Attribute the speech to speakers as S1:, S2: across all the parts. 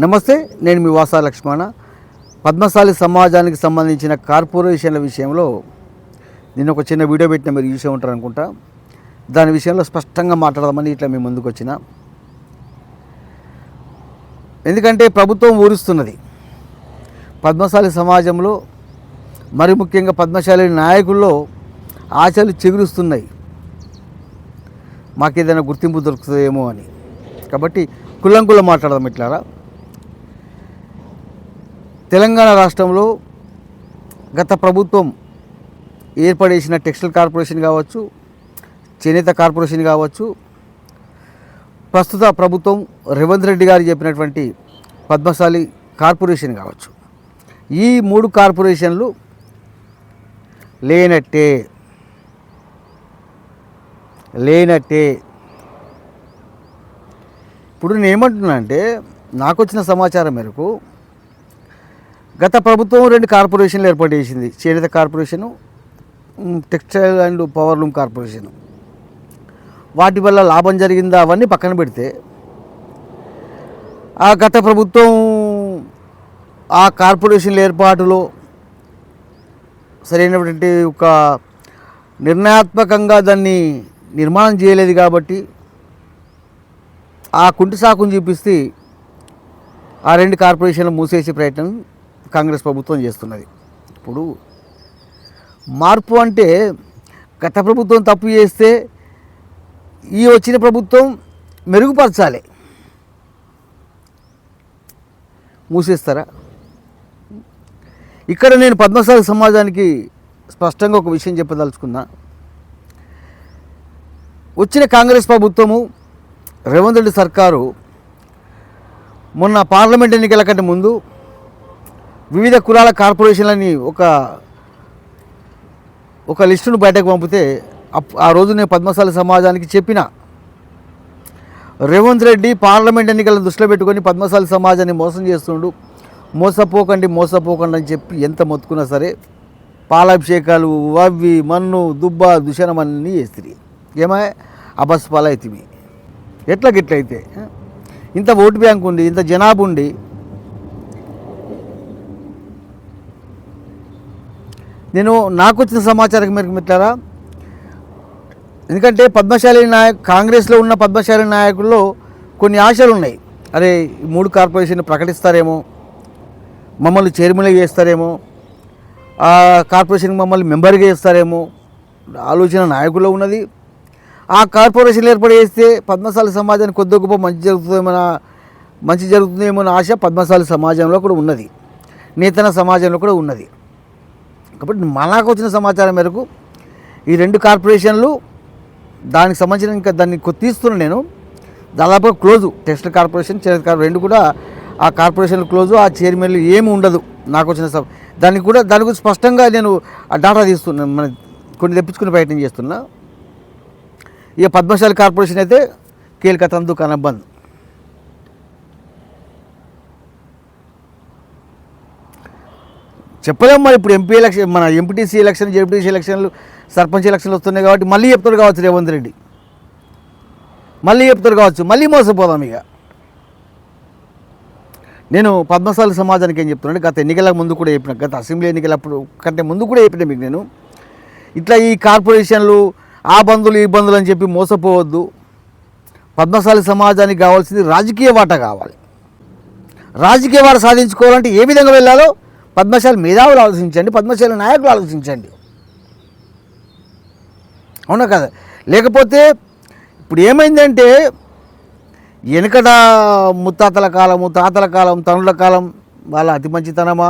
S1: నమస్తే నేను మీ వాసా లక్ష్మణ. పద్మశాలి సమాజానికి సంబంధించిన కార్పొరేషన్ల విషయంలో నేను ఒక చిన్న వీడియో పెట్టిన మీరు చూసే ఉంటారు అనుకుంటా. దాని విషయంలో స్పష్టంగా మాట్లాడదామని ఇట్లా మీ ముందుకు వచ్చిన. ఎందుకంటే ప్రభుత్వం ఊరుస్తున్నది. పద్మశాలి సమాజంలో మరి ముఖ్యంగా పద్మశాలి నాయకుల్లో ఆశలు చెగురుస్తున్నాయి. మాకేదైనా గుర్తింపు దొరుకుతుందేమో అని. కాబట్టి కుల్లంకుల మాట్లాడదాం ఇట్లారా. తెలంగాణ రాష్ట్రంలో గత ప్రభుత్వం ఏర్పడేసిన టెక్స్టైల్ కార్పొరేషన్ కావచ్చు చేనేత కార్పొరేషన్ కావచ్చు ప్రస్తుత ప్రభుత్వం రేవంత్ రెడ్డి గారు చెప్పినటువంటి పద్మశాలి కార్పొరేషన్ కావచ్చు. ఈ మూడు కార్పొరేషన్లు లేనట్టే లేనట్టే. ఇప్పుడు నేనేమంటున్నా అంటే నాకు వచ్చిన సమాచారం మేరకు గత ప్రభుత్వం రెండు కార్పొరేషన్లు ఏర్పాటు చేసింది. చేనేత corporation textile and power loom corporation. వాటి వల్ల లాభం జరిగిందా అవన్నీ పక్కన పెడితే ఆ గత ప్రభుత్వం ఆ కార్పొరేషన్ల ఏర్పాటులో సరైనటువంటి ఒక నిర్ణయాత్మకంగా దాన్ని నిర్మాణం చేయలేదు కాబట్టి ఆ కుంటి సాకును చూపిస్తే ఆ రెండు కార్పొరేషన్లు మూసేసే ప్రయత్నం కాంగ్రెస్ ప్రభుత్వం చేస్తున్నది. ఇప్పుడు మార్పు అంటే గత ప్రభుత్వం తప్పు చేస్తే ఈ వచ్చిన ప్రభుత్వం మెరుగుపరచాలి. మూసేస్తారా? ఇక్కడ నేను పద్మశాలి సమాజానికి స్పష్టంగా ఒక విషయం చెప్పదలుచుకున్నా. వచ్చిన కాంగ్రెస్ ప్రభుత్వము రేవంత్ రెడ్డి సర్కారు మొన్న పార్లమెంట్ ఎన్నికల కంటే ముందు వివిధ కులాల కార్పొరేషన్లని ఒక ఒక లిస్టును బయటకు పంపితే ఆ రోజు నేను పద్మశాలి సమాజానికి చెప్పిన రేవంత్ రెడ్డి పార్లమెంట్ ఎన్నికలను దృష్టిలో పెట్టుకొని పద్మశాలి సమాజాన్ని మోసం చేస్తుండు. మోసపోకండి మోసపోకండి అని చెప్పి ఎంత మొత్తుకున్నా సరే పాలాభిషేకాలు వవ్వి మన్ను దుబ్బ దుషణం అన్నీ చేస్తుంది ఏమై? అబస్ పాలైతివి ఎట్లా గిట్లయితే ఇంత ఓటు బ్యాంక్ ఉంది ఇంత జనాభా ఉండి నేను నాకు వచ్చిన సమాచారం మేరకు మిత్రారా ఎందుకంటే పద్మశాలి నాయక్ కాంగ్రెస్లో ఉన్న పద్మశాలి నాయకుల్లో కొన్ని ఆశలు ఉన్నాయి. అరే మూడు కార్పొరేషన్ ప్రకటిస్తారేమో మమ్మల్ని చైర్మన్గా చేస్తారేమో ఆ కార్పొరేషన్ మమ్మల్ని మెంబర్గా చేస్తారేమో ఆలోచన నాయకుల్లో ఉన్నది. ఆ కార్పొరేషన్ ఏర్పాటు చేస్తే పద్మశాలి సమాజానికి కొద్ది గొప్ప మంచి జరుగుతుందేమో మంచి జరుగుతుందేమో అన్న ఆశ పద్మశాలి సమాజంలో కూడా ఉన్నది. నేతన సమాజంలో కూడా ఉన్నది. కాబట్టి మనకు వచ్చిన సమాచారం మేరకు ఈ రెండు కార్పొరేషన్లు దానికి సంబంధించిన ఇంకా దాన్ని కొ- తీస్తున్నాను నేను. దాదాపుగా క్లోజు టెక్స్టైల్ కార్పొరేషన్ చేనేత కార్ రెండు కూడా ఆ కార్పొరేషన్లు క్లోజు ఆ చైర్మన్లు ఏమి ఉండదు నాకు వచ్చిన సమ- దానికి కూడా దాని గురించి స్పష్టంగా నేను ఆ డాటా తీస్తున్నాను మన కొన్ని తెప్పించుకునే ప్రయత్నం చేస్తున్నా. ఇక పద్మశాలి కార్పొరేషన్ అయితే కీలకతం కనబంద్. బంద్ చెప్పలేము మరి ఇప్పుడు ఎంపీ ఎలక్షన్ మన ఎంపీటీసీ ఎలక్షన్ జెడ్పీటీసీ ఎలక్షన్లు సర్పంచ్ ఎలక్షన్లు వస్తున్నాయి కాబట్టి మళ్ళీ చెప్తారు కావచ్చు రేవంత్ రెడ్డి. మళ్ళీ చెప్తారు కావచ్చు మళ్ళీ మోసపోదాం ఇక. నేను పద్మశాలి సమాజానికి ఏం చెప్తున్నాను గత ఎన్నికల ముందు కూడా చెప్పిన గత అసెంబ్లీ ఎన్నికలప్పుడు కంటే ముందు కూడా చెప్పిన మీకు నేను. ఇట్లా ఈ కార్పొరేషన్లు ఆ బంధువులు ఈ బంధువులు అని చెప్పి మోసపోవద్దు. పద్మశాలి సమాజానికి కావాల్సింది రాజకీయ వాటా కావాలి. రాజకీయ వాట సాధించుకోవాలంటే ఏ విధంగా వెళ్ళాలో పద్మశాలి మేధావులు ఆలోచించండి పద్మశాలి నాయకులు ఆలోచించండి. అవునా కదా? లేకపోతే ఇప్పుడు ఏమైందంటే వెనకట ముత్తాతల కాలము తాతల కాలం తనుల కాలం వాళ్ళ అతి మంచితనమా?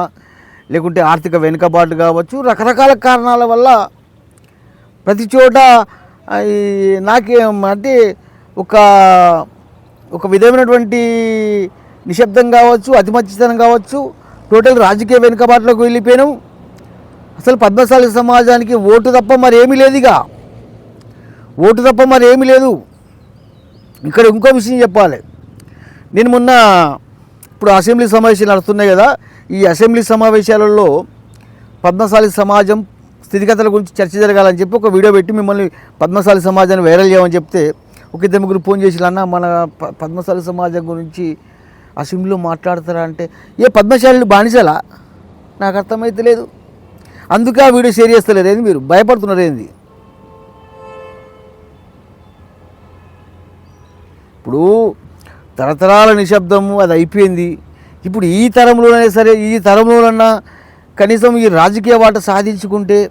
S1: లేకుంటే ఆర్థిక వెనుకబాటు కావచ్చు రకరకాల కారణాల వల్ల ప్రతి చోట నాకేమంటే ఈ ఒక ఒక విధమైనటువంటి నిశ్శబ్దం కావచ్చు అతి మంచితనం కావచ్చు టోటల్ రాజకీయ వెనుకబాటులోకి వెళ్ళిపోయినాం. అసలు పద్మశాలి సమాజానికి ఓటు తప్ప మరి ఏమీ లేదుగా ఓటు తప్ప మరి ఏమీ లేదు. ఇక్కడ ఇంకో విషయం చెప్పాలి. నేను మొన్న ఇప్పుడు అసెంబ్లీ సమావేశాలు నడుస్తున్నాయి కదా ఈ అసెంబ్లీ సమావేశాలలో పద్మశాలి సమాజం స్థితిగతుల గురించి చర్చ జరగాలని చెప్పి ఒక వీడియో పెట్టి మిమ్మల్ని పద్మశాలి సమాజాన్ని వైరల్ చేయమని చెప్తే ఒక ఇద్దరు ముగ్గురు ఫోన్ చేసి అన్న మన పద్మశాలి సమాజం గురించి అసెంబ్లీలో మాట్లాడతారా అంటే ఏ పద్మశాలిని బానిసలా? నాకు అర్థమైతే లేదు. అందుకే ఆ వీడియో షేర్ చేస్తలేదు. ఏంది మీరు? భయపడుతున్నారు ఏంది? ఇప్పుడు తరతరాల నిశ్శబ్దము అది అయిపోయింది. ఇప్పుడు ఈ తరంలోనే సరే ఈ తరంలోనన్నా కనీసం ఈ రాజకీయ వాట సాధించుకుంటే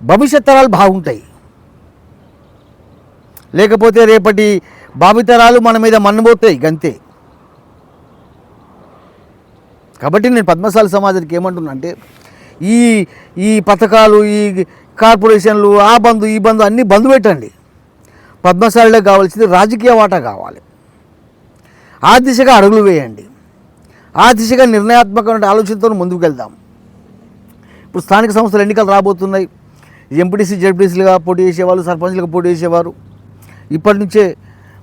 S1: భవిష్యత్ తరాలు బాగుంటాయి. లేకపోతే రేపటి భావితరాలు మన మీద మన్నబోతాయి గంతే. కాబట్టి నేను పద్మశాలి సమాజానికి ఏమంటున్నా అంటే ఈ ఈ పథకాలు ఈ కార్పొరేషన్లు ఆ బంధు ఈ బంధు అన్నీ బంధు పెట్టండి. పద్మశాలిలో కావాల్సింది రాజకీయ వాటా కావాలి. ఆ దిశగా అడుగులు వేయండి. ఆ దిశగా నిర్ణయాత్మకమైన ఆలోచనతో ముందుకు వెళ్దాం. ఇప్పుడు స్థానిక సంస్థలు ఎన్నికలు రాబోతున్నాయి. ఎంపీటీసీ జడ్పీసీలుగా పోటీ చేసేవాళ్ళు సర్పంచ్లుగా పోటీ చేసేవారు. ఇప్పటి నుంచే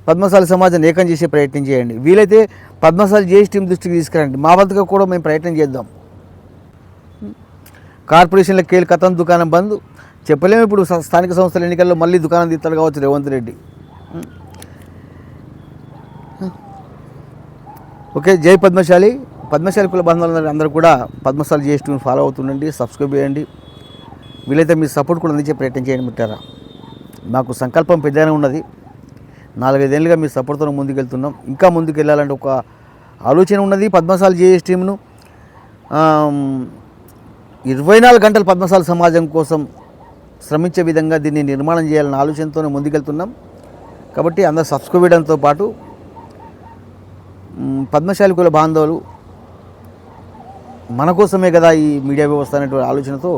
S1: పద్మశాలి సమాజాన్ని ఏకం చేసే ప్రయత్నం చేయండి. వీలైతే పద్మశాలి జేఎస్ టీం దృష్టికి తీసుకురండి. మా వద్దకు కూడా మేము ప్రయత్నం చేద్దాం. కార్పొరేషన్ల కేలు కథం దుకాణం బంద్. చెప్పలేము ఇప్పుడు స్థానిక సంస్థల ఎన్నికల్లో మళ్ళీ దుకాణం తీస్తాడు కావచ్చు రేవంత్ రెడ్డి. ఓకే జై పద్మశాలి. పద్మశాలి కుల బంధాలు అందరూ కూడా పద్మశాలి జిఎస్టీని ఫాలో అవుతుండండి సబ్స్క్రైబ్ చేయండి. వీలైతే మీ సపోర్ట్ కూడా అందించే ప్రయత్నం చేయండి మిట్టారా మాకు సంకల్పం పెద్దగానే ఉన్నది. నాలుగైదేళ్ళుగా మీ సపోర్ట్తో ముందుకెళ్తున్నాం. ఇంకా ముందుకు వెళ్ళాలంటే ఒక ఆలోచన ఉన్నది పద్మశాల జేఎస్ టీమ్ను. ఇరవై నాలుగు గంటలు పద్మశాలి సమాజం కోసం శ్రమించే విధంగా దీన్ని నిర్మాణం చేయాలన్న ఆలోచనతోనే ముందుకెళ్తున్నాం. కాబట్టి అందరు సబ్స్క్రైబ్ చేయడంతో పాటు పద్మశాలి కుల బాంధవులు మన కోసమే కదా ఈ మీడియా వ్యవస్థ అనేటువంటి ఆలోచనతో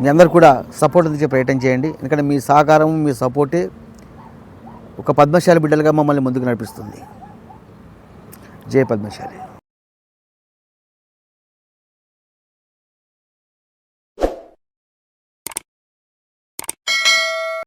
S1: మీ అందరు కూడా సపోర్ట్ అందించే ప్రయత్నం చేయండి. ఎందుకంటే మీ సహకారం మీ సపోర్టే ఒక పద్మశాలి బిడ్డలుగా మమ్మల్ని ముందుకు నడిపిస్తుంది. జై పద్మశాలి.